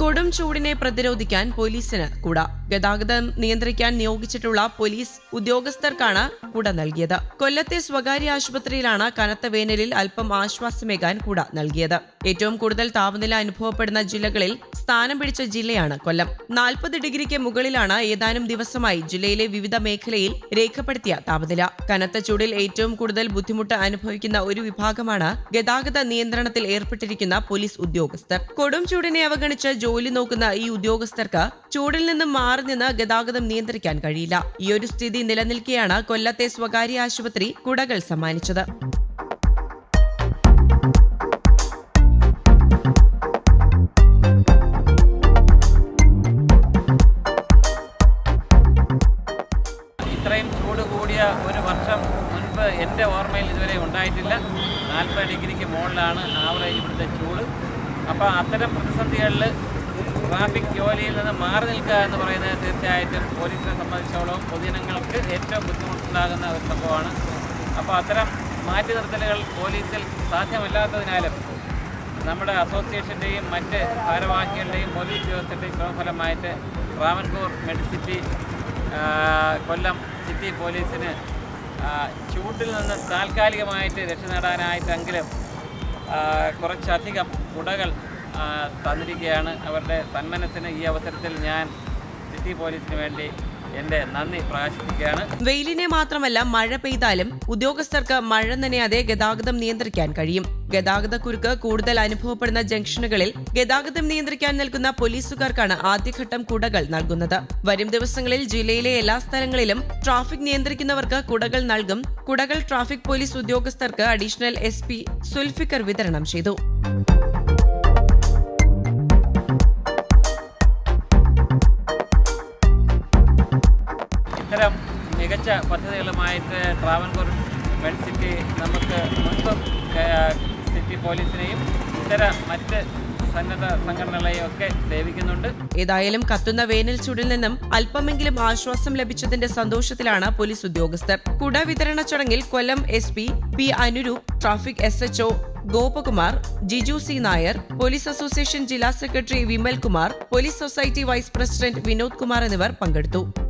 കൊടും ചൂടിനെ പ്രതിരോധിക്കാൻ പോലീസിന് കുട. ഗതാഗതം നിയന്ത്രിക്കാൻ നിയോഗിച്ചിട്ടുള്ള പോലീസ് ഉദ്യോഗസ്ഥർക്കാണ് കുട നൽകിയത്. കൊല്ലത്തെ സ്വകാര്യ ആശുപത്രിയിലാണ് കനത്ത വേനലിൽ അല്പം ആശ്വാസമേകാൻ കുട നൽകിയത്. ഏറ്റവും കൂടുതൽ താപനില അനുഭവപ്പെടുന്ന ജില്ലകളിൽ സ്ഥാനം പിടിച്ച ജില്ലയാണ് കൊല്ലം. നാൽപ്പത് ഡിഗ്രിക്ക് മുകളിലാണ് ഏതാനും ദിവസമായി ജില്ലയിലെ വിവിധ മേഖലയിൽ രേഖപ്പെടുത്തിയ താപനില. കനത്ത ചൂടിൽ ഏറ്റവും കൂടുതൽ ബുദ്ധിമുട്ട് അനുഭവിക്കുന്ന ഒരു വിഭാഗമാണ് ഗതാഗത നിയന്ത്രണത്തിൽ ഏർപ്പെട്ടിരിക്കുന്ന പോലീസ് ഉദ്യോഗസ്ഥർ. കൊടും ചൂടിനെ അവഗണിച്ച് ജോലി നോക്കുന്ന ഈ ഉദ്യോഗസ്ഥർക്ക് ചൂടിൽ നിന്നും മാറി നിന്ന് ഗതാഗതം നിയന്ത്രിക്കാൻ കഴിയില്ല. ഈ ഒരു സ്ഥിതി നിലനിൽക്കെയാണ് കൊല്ലത്തെ സ്വകാര്യ ആശുപത്രി കുടകൾ സമ്മാനിച്ചത്. ഇത്രയും ചൂട് കൂടിയ ഒരു വർഷം മുൻപ് എന്റെ ഓർമ്മയിൽ ഇതുവരെ ഉണ്ടായിട്ടില്ല. നാൽപ്പത് ഡിഗ്രിക്ക് മുകളിലാണ് ആവറേജ് ഇവിടുത്തെ ചൂട്. അപ്പോൾ അത്തരം പ്രതിസന്ധികളിൽ ട്രാഫിക് ജോലിയിൽ നിന്ന് മാറി നിൽക്കുക എന്ന് പറയുന്നത് തീർച്ചയായിട്ടും പോലീസിനെ സംബന്ധിച്ചോളം പൊതുജനങ്ങൾക്ക് ഏറ്റവും ബുദ്ധിമുട്ടുണ്ടാകുന്ന ഒരു സംഭവമാണ്. അപ്പോൾ അത്തരം മാറ്റി നിർത്തലുകൾ പോലീസിൽ സാധ്യമല്ലാത്തതിനാലും നമ്മുടെ അസോസിയേഷന്റെയും മറ്റ് ഭാരവാഹികളുടെയും പോലീസ് ഉദ്യോഗസ്ഥരുടെയും ശ്രമഫലമായിട്ട് ട്രാവൻകൂർ മെഡിസിറ്റി കൊല്ലം സിറ്റി പോലീസിന് ചൂട്ടിൽ നിന്ന് താൽക്കാലികമായിട്ട് രക്ഷ നേടാനായിട്ടെങ്കിലും കുറച്ചധികം കുടകൾ തന്നിരിക്കുകയാണ് അവരുടെ സന്മനസ്സിന് ഈ അവസരത്തിൽ ഞാൻ സിറ്റി പോലീസിന് വേണ്ടി എന്റെ നന്ദി പ്രകാശിപ്പിക്കുകയാണ് വെയിലിനെ മാത്രമല്ല മഴ പെയ്താലും ഉദ്യോഗസ്ഥർക്ക് മഴ നനയാതെ ഗതാഗതം നിയന്ത്രിക്കാൻ കഴിയും. ഗതാഗത കുരുക്ക് കൂടുതൽ അനുഭവപ്പെടുന്ന ജംഗ്ഷനുകളിൽ ഗതാഗതം നിയന്ത്രിക്കാൻ നൽകുന്ന പോലീസുകാർക്കാണ് ആദ്യഘട്ടം കുടകൾ നൽകുന്നത്. വരും ദിവസങ്ങളിൽ ജില്ലയിലെ എല്ലാ സ്ഥലങ്ങളിലും ട്രാഫിക് നിയന്ത്രിക്കുന്നവർക്ക് കുടകൾ നൽകും. കുടകൾ ട്രാഫിക് പോലീസ് ഉദ്യോഗസ്ഥർക്ക് അഡീഷണൽ എസ് സുൽഫിക്കർ വിതരണം ചെയ്തു. ഇത്തരം മികച്ച പദ്ധതികളുമായിട്ട് ട്രാവൻകൂർ മെഡിസിറ്റി നമുക്ക് മുൻപും സിറ്റി പോലീസിനെയും ഇത്തരം മറ്റ് സേവിക്കുന്നുണ്ട്. ഏതായാലും കത്തുന്ന വേനൽ ചൂടിൽ നിന്നും അല്പമെങ്കിലും ആശ്വാസം ലഭിച്ചതിന്റെ സന്തോഷത്തിലാണ് പോലീസ് ഉദ്യോഗസ്ഥർ. കുട വിതരണ ചടങ്ങിൽ Kollam S P P Anuroop traffic S HO Gopakumar Giju C Nair police association ജില്ലാ secretary Vimal Kumar police society vice president Vinod Kumar എന്നിവർ പങ്കെടുത്തു.